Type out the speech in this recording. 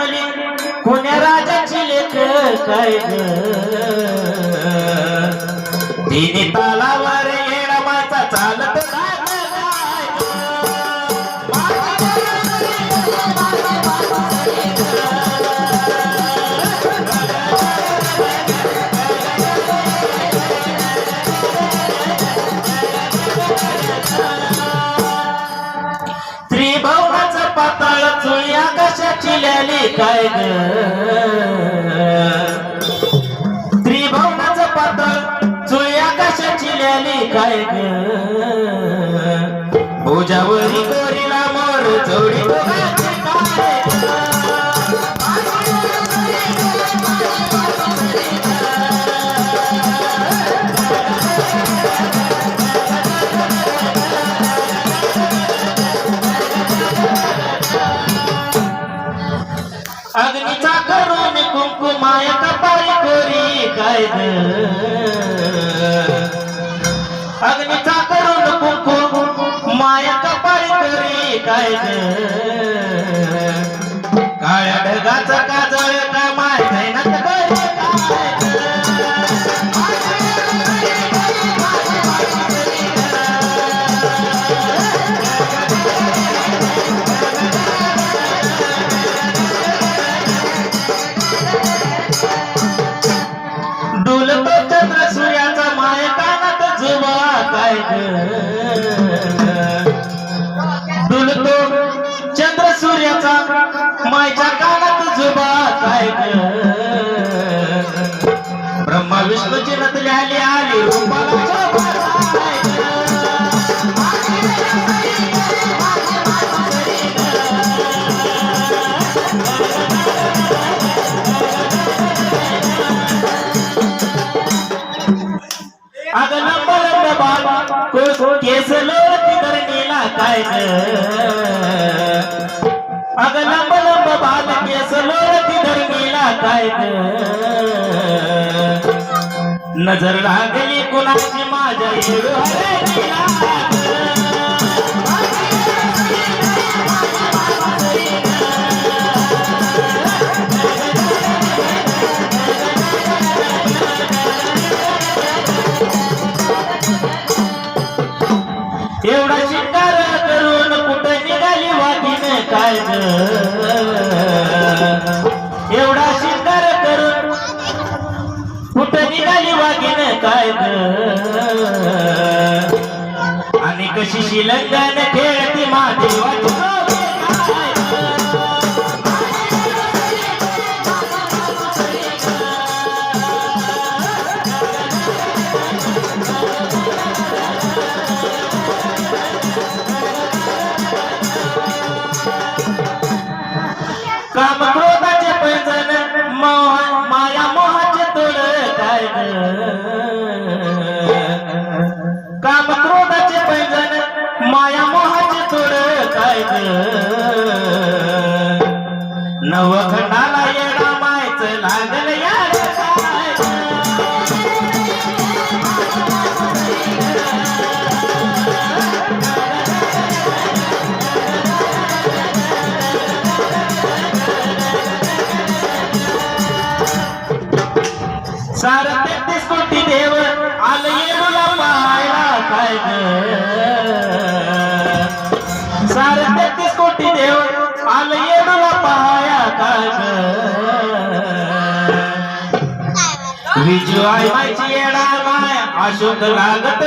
म्हणे कोण्या राजाची लेख काय तिने तालावर आकाशाची काय ग? त्रिभुवनाचं पाताळ चुळी आकाशाची लॅली काय ग? भुजावरी अग्नीचा करून कुंकुमाय कपाळी कोरी काय ग अग्नीचा करून कुंकुम माया कपाळी कोरी काय काळ्या ढगाचा काजळ का विष्णूची रथ आली आली रूपाला अगं नंबर बाबा काय अगं लंब बाल केस लोळती गेला काय नजर लागली कुणाची माझ्या एवढा शिकार करून कुठं निघाली वाटीने काय काय आणि कशी शिलंगण खेळती माझी नवखंडाला येणा मायच लागल तेहतीस कोटी देव आलं पाहायला काय विजू आई मायची येणार माय अशोक लागत